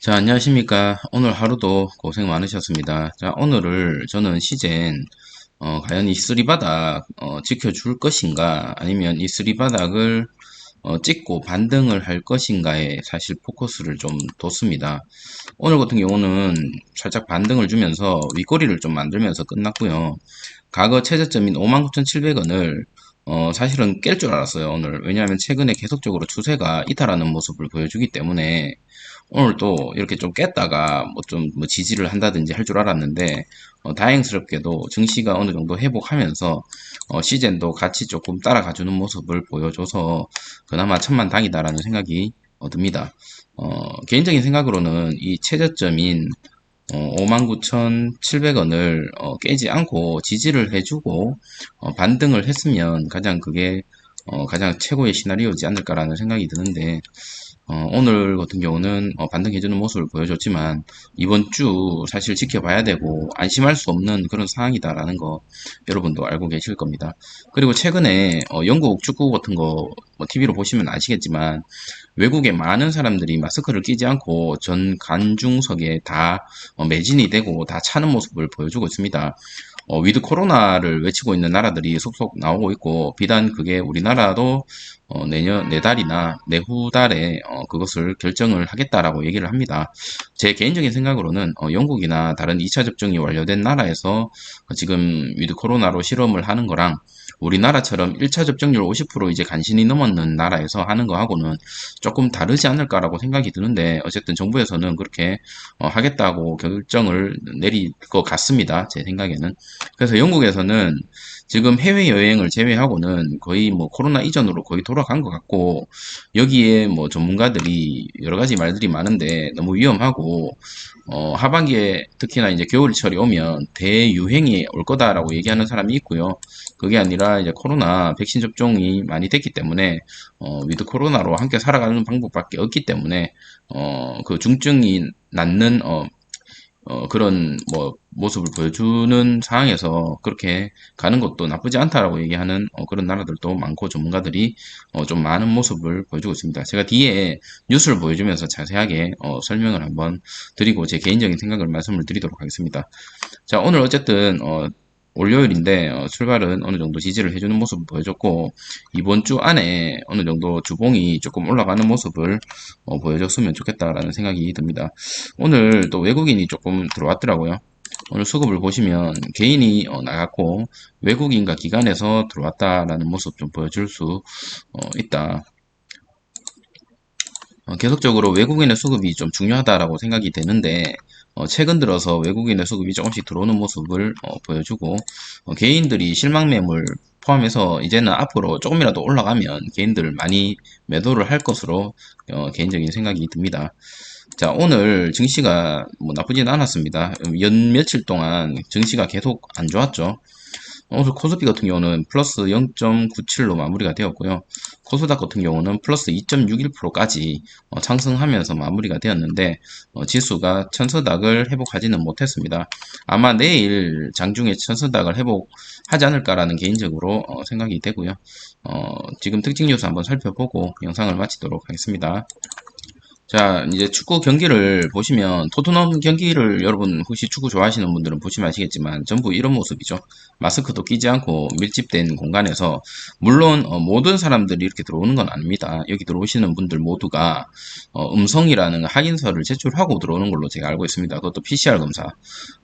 자, 안녕하십니까. 오늘 하루도 고생 많으셨습니다. 자, 오늘을 저는 시젠, 어, 과연 이 쓰리바닥, 어, 지켜줄 것인가, 아니면 이 쓰리바닥을, 어, 찍고 반등을 할 것인가에 사실 포커스를 좀 뒀습니다. 오늘 같은 경우는 살짝 반등을 주면서 윗꼬리를 좀 만들면서 끝났고요. 과거 최저점인 59,700원을 어, 사실은 깰 줄 알았어요, 오늘. 왜냐하면 최근에 계속적으로 추세가 이탈하는 모습을 보여주기 때문에 오늘 또 이렇게 좀 깼다가 뭐좀뭐 지지를 한다든지 할 줄 알았는데 어, 다행스럽게도 증시가 어느 정도 회복하면서 어, 시젠도 같이 조금 따라가 주는 모습을 보여줘서 그나마 천만다행이다라는 생각이 어, 듭니다. 어, 개인적인 생각으로는 이 최저점인 어, 59,700원을 어, 깨지 않고 지지를 해주고 어, 반등을 했으면 가장 그게 어, 가장 최고의 시나리오지 않을까라는 생각이 드는데 어, 오늘 같은 경우는 어, 반등해주는 모습을 보여줬지만 이번 주 사실 지켜봐야 되고 안심할 수 없는 그런 상황이다라는 거 여러분도 알고 계실 겁니다. 그리고 최근에 어, 영국 축구 같은 거 뭐 TV로 보시면 아시겠지만 외국에 많은 사람들이 마스크를 끼지 않고 전 관중석에 다 어, 매진이 되고 다 차는 모습을 보여주고 있습니다. 어, 위드 코로나를 외치고 있는 나라들이 속속 나오고 있고 비단 그게 우리나라도 어, 내년 내달이나 내후 달에 어, 그것을 결정을 하겠다라고 얘기를 합니다. 제 개인적인 생각으로는 어, 영국이나 다른 2차 접종이 완료된 나라에서 지금 위드 코로나로 실험을 하는 거랑 우리나라처럼 1차 접종률 50% 이제 간신히 넘었는 나라에서 하는 거하고는 조금 다르지 않을까라고 생각이 드는데 어쨌든 정부에서는 그렇게 어, 하겠다고 결정을 내릴 것 같습니다. 제 생각에는. 그래서 영국에서는 지금 해외여행을 제외하고는 거의 뭐 코로나 이전으로 거의 돌아간 것 같고 여기에 뭐 전문가들이 여러 가지 말들이 많은데 너무 위험하고 어 하반기에 특히나 이제 겨울철이 오면 대유행이 올 거다라고 얘기하는 사람이 있고요. 그게 아니라 이제 코로나 백신 접종이 많이 됐기 때문에 어 위드 코로나로 함께 살아가는 방법밖에 없기 때문에 어 그 중증이 낫는 어 어, 그런 뭐 모습을 보여주는 상황에서 그렇게 가는 것도 나쁘지 않다라고 얘기하는 어, 그런 나라들도 많고 전문가들이 어, 좀 많은 모습을 보여주고 있습니다. 제가 뒤에 뉴스를 보여주면서 자세하게 어, 설명을 한번 드리고 제 개인적인 생각을 말씀을 드리도록 하겠습니다. 자 오늘 어쨌든 어, 월요일인데 어, 출발은 어느 정도 지지를 해주는 모습을 보여줬고 이번 주 안에 어느 정도 주봉이 조금 올라가는 모습을 어, 보여줬으면 좋겠다라는 생각이 듭니다. 오늘 또 외국인이 조금 들어왔더라고요. 오늘 수급을 보시면 개인이 어, 나갔고 외국인과 기관에서 들어왔다라는 모습 좀 보여줄 수 어, 있다. 어, 계속적으로 외국인의 수급이 좀 중요하다라고 생각이 되는데 어, 최근 들어서 외국인의 수급이 조금씩 들어오는 모습을 어, 보여주고 어, 개인들이 실망 매물 포함해서 이제는 앞으로 조금이라도 올라가면 개인들 많이 매도를 할 것으로 어, 개인적인 생각이 듭니다. 자 오늘 증시가 뭐 나쁘진 않았습니다. 연 며칠 동안 증시가 계속 안 좋았죠. 오늘 코스피 같은 경우는 플러스 0.97로 마무리가 되었고요. 코스닥 같은 경우는 플러스 2.61%까지 어, 상승하면서 마무리가 되었는데 어, 지수가 천서닥을 회복하지는 못했습니다. 아마 내일 장중에 천서닥을 회복하지 않을까라는 개인적으로 어, 생각이 되고요. 어, 지금 특징 뉴스 한번 살펴보고 영상을 마치도록 하겠습니다. 자, 이제 축구 경기를 보시면, 토트넘 경기를 여러분 혹시 축구 좋아하시는 분들은 보시면 아시겠지만, 전부 이런 모습이죠. 마스크도 끼지 않고 밀집된 공간에서, 물론, 어, 모든 사람들이 이렇게 들어오는 건 아닙니다. 여기 들어오시는 분들 모두가, 어, 음성이라는 확인서를 제출하고 들어오는 걸로 제가 알고 있습니다. 그것도 PCR 검사.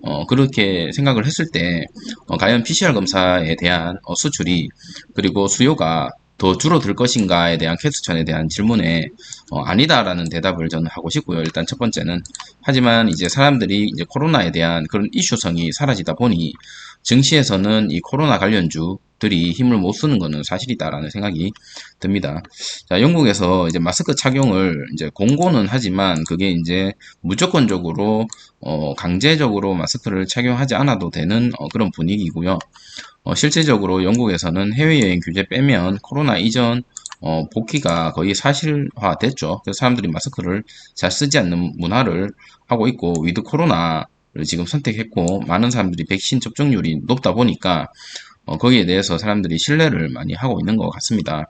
어, 그렇게 생각을 했을 때, 어, 과연 PCR 검사에 대한 어, 수출이, 그리고 수요가 더 줄어들 것인가에 대한 퀘스천에 대한 질문에 어, 아니다라는 대답을 저는 하고 싶고요. 일단 첫 번째는 하지만 이제 사람들이 이제 코로나에 대한 그런 이슈성이 사라지다 보니 증시에서는 이 코로나 관련주들이 힘을 못 쓰는 것은 사실이다라는 생각이 듭니다. 자, 영국에서 이제 마스크 착용을 이제 공고는 하지만 그게 이제 무조건적으로 어, 강제적으로 마스크를 착용하지 않아도 되는 어, 그런 분위기고요. 어, 실질적으로 영국에서는 해외여행 규제 빼면 코로나 이전 어, 복귀가 거의 사실화 됐죠. 그래서 사람들이 마스크를 잘 쓰지 않는 문화를 하고 있고 위드 코로나를 지금 선택했고 많은 사람들이 백신 접종률이 높다 보니까 어, 거기에 대해서 사람들이 신뢰를 많이 하고 있는 것 같습니다.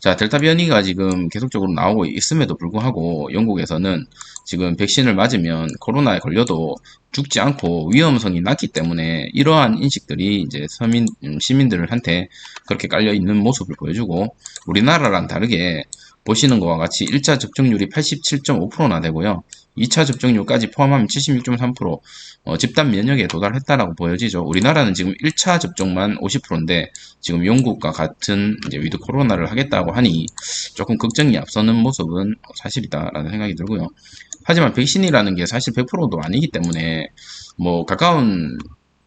자, 델타 변이가 지금 계속적으로 나오고 있음에도 불구하고 영국에서는 지금 백신을 맞으면 코로나에 걸려도 죽지 않고 위험성이 낮기 때문에 이러한 인식들이 이제 서민, 음, 시민들한테 그렇게 깔려 있는 모습을 보여주고 우리나라랑 다르게 보시는 것과 같이 1차 접종률이 87.5%나 되고요. 2차 접종률까지 포함하면 76.3% 어, 집단 면역에 도달했다라고 보여지죠. 우리나라는 지금 1차 접종만 50%인데 지금 영국과 같은 이제 위드 코로나를 하겠다고 하니 조금 걱정이 앞서는 모습은 사실이다라는 생각이 들고요. 하지만 백신이라는 게 사실 100%도 아니기 때문에 뭐 가까운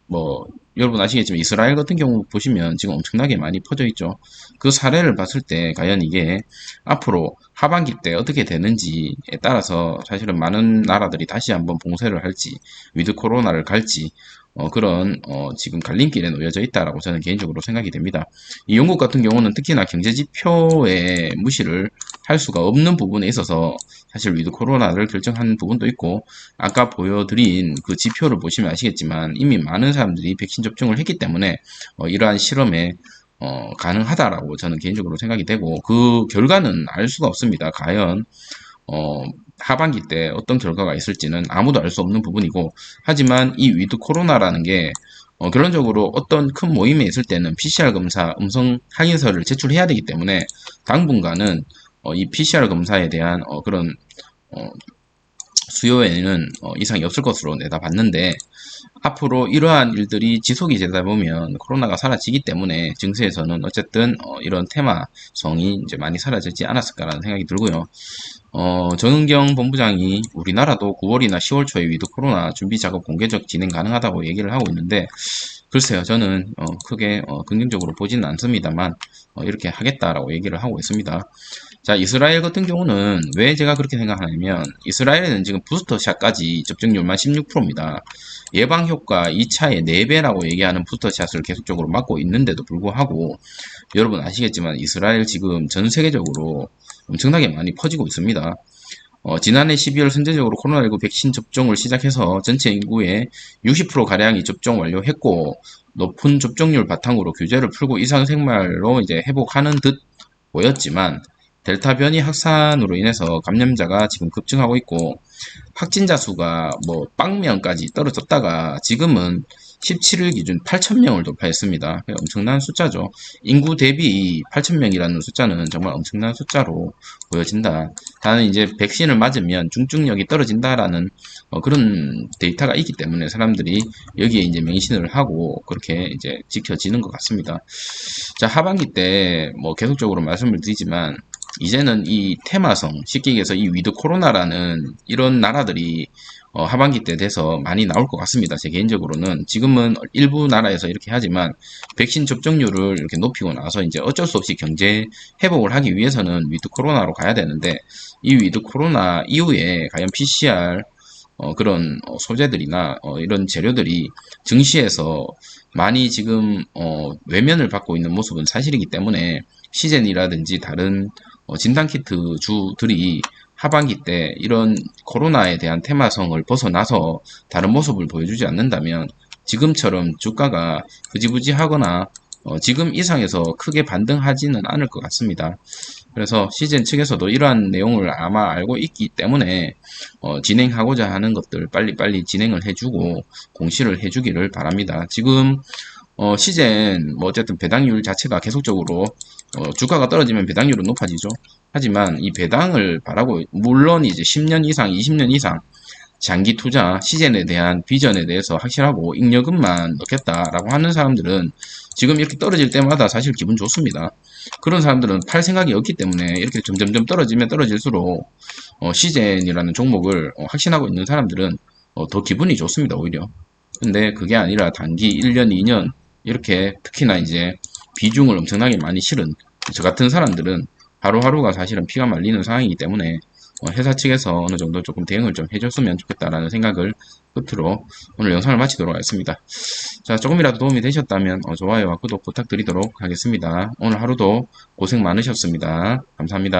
뭐 여러분 아시겠지만 이스라엘 같은 경우 보시면 지금 엄청나게 많이 퍼져 있죠. 그 사례를 봤을 때 과연 이게 앞으로 하반기 때 어떻게 되는지에 따라서 사실은 많은 나라들이 다시 한번 봉쇄를 할지 위드 코로나를 갈지 어, 그런 어, 지금 갈림길에 놓여져 있다라고 저는 개인적으로 생각이 됩니다. 이 영국 같은 경우는 특히나 경제 지표에 무시를 할 수가 없는 부분에 있어서 사실 위드 코로나를 결정한 부분도 있고 아까 보여드린 그 지표를 보시면 아시겠지만 이미 많은 사람들이 백신 접종을 했기 때문에 어, 이러한 실험에 어, 가능하다라고 저는 개인적으로 생각이 되고 그 결과는 알 수가 없습니다. 과연 어, 하반기 때 어떤 결과가 있을지는 아무도 알 수 없는 부분이고 하지만 이 위드 코로나라는 게 어, 결론적으로 어떤 큰 모임에 있을 때는 PCR 검사 음성 확인서를 제출해야 되기 때문에 당분간은 어, 이 PCR 검사에 대한 어, 그런 어, 수요에는 어, 이상이 없을 것으로 내다봤는데 앞으로 이러한 일들이 지속이 되다 보면 코로나가 사라지기 때문에 증세에서는 어쨌든 어, 이런 테마성이 이제 많이 사라지지 않았을까라는 생각이 들고요. 어, 정은경 본부장이 우리나라도 9월이나 10월 초에 위드 코로나 준비 작업 공개적 진행 가능하다고 얘기를 하고 있는데 글쎄요 저는 어, 크게 어, 긍정적으로 보지는 않습니다만 어, 이렇게 하겠다라고 얘기를 하고 있습니다. 자 이스라엘 같은 경우는 왜 제가 그렇게 생각하냐면 이스라엘에는 지금 부스터샷까지 접종률만 16%입니다. 예방 효과 2차의 4배라고 얘기하는 부스터샷을 계속적으로 맞고 있는데도 불구하고 여러분 아시겠지만 이스라엘 지금 전 세계적으로 엄청나게 많이 퍼지고 있습니다. 어, 지난해 12월 선제적으로 코로나19 백신 접종을 시작해서 전체 인구의 60%가량이 접종 완료했고, 높은 접종률 바탕으로 규제를 풀고 일상생활로 이제 회복하는 듯 보였지만, 델타 변이 확산으로 인해서 감염자가 지금 급증하고 있고, 확진자 수가 뭐 빵명까지 떨어졌다가 지금은 17일 기준 8,000명을 돌파했습니다. 엄청난 숫자죠. 인구 대비 8,000명이라는 숫자는 정말 엄청난 숫자로 보여진다. 다는 이제 백신을 맞으면 중증력이 떨어진다라는 어, 그런 데이터가 있기 때문에 사람들이 여기에 이제 맹신을 하고 그렇게 이제 지켜지는 것 같습니다. 자, 하반기 때 뭐 계속적으로 말씀을 드리지만 이제는 이 테마성, 쉽게 얘기해서 이 위드 코로나라는 이런 나라들이 어, 하반기 때 돼서 많이 나올 것 같습니다. 제 개인적으로는 지금은 일부 나라에서 이렇게 하지만 백신 접종률을 이렇게 높이고 나서 이제 어쩔 수 없이 경제 회복을 하기 위해서는 위드 코로나로 가야 되는데 이 위드 코로나 이후에 과연 PCR 어, 그런 어, 소재들이나 어, 이런 재료들이 증시에서 많이 지금 어, 외면을 받고 있는 모습은 사실이기 때문에 시젠이라든지 다른 어, 진단키트 주들이 하반기 때 이런 코로나에 대한 테마성을 벗어나서 다른 모습을 보여주지 않는다면 지금처럼 주가가 흐지부지 하거나 어, 지금 이상에서 크게 반등하지는 않을 것 같습니다. 그래서 시즌 측에서도 이러한 내용을 아마 알고 있기 때문에 어, 진행하고자 하는 것들 빨리빨리 진행을 해주고 공시를 해주기를 바랍니다. 지금 어, 시젠 뭐 어쨌든 배당률 자체가 계속적으로 어, 주가가 떨어지면 배당률은 높아지죠. 하지만 이 배당을 바라고 물론 이제 10년 이상, 20년 이상 장기 투자 시젠에 대한 비전에 대해서 확실하고 잉여금만 넣겠다라고 하는 사람들은 지금 이렇게 떨어질 때마다 사실 기분 좋습니다. 그런 사람들은 팔 생각이 없기 때문에 이렇게 점점점 떨어지면 떨어질수록 어, 시젠이라는 종목을 어, 확신하고 있는 사람들은 어, 더 기분이 좋습니다 오히려. 근데 그게 아니라 단기 1년, 2년 이렇게 특히나 이제 비중을 엄청나게 많이 실은 저 같은 사람들은 하루하루가 사실은 피가 말리는 상황이기 때문에 어, 회사 측에서 어느 정도 조금 대응을 좀 해줬으면 좋겠다라는 생각을 끝으로 오늘 영상을 마치도록 하겠습니다. 자, 조금이라도 도움이 되셨다면 어, 좋아요와 구독 부탁드리도록 하겠습니다. 오늘 하루도 고생 많으셨습니다. 감사합니다.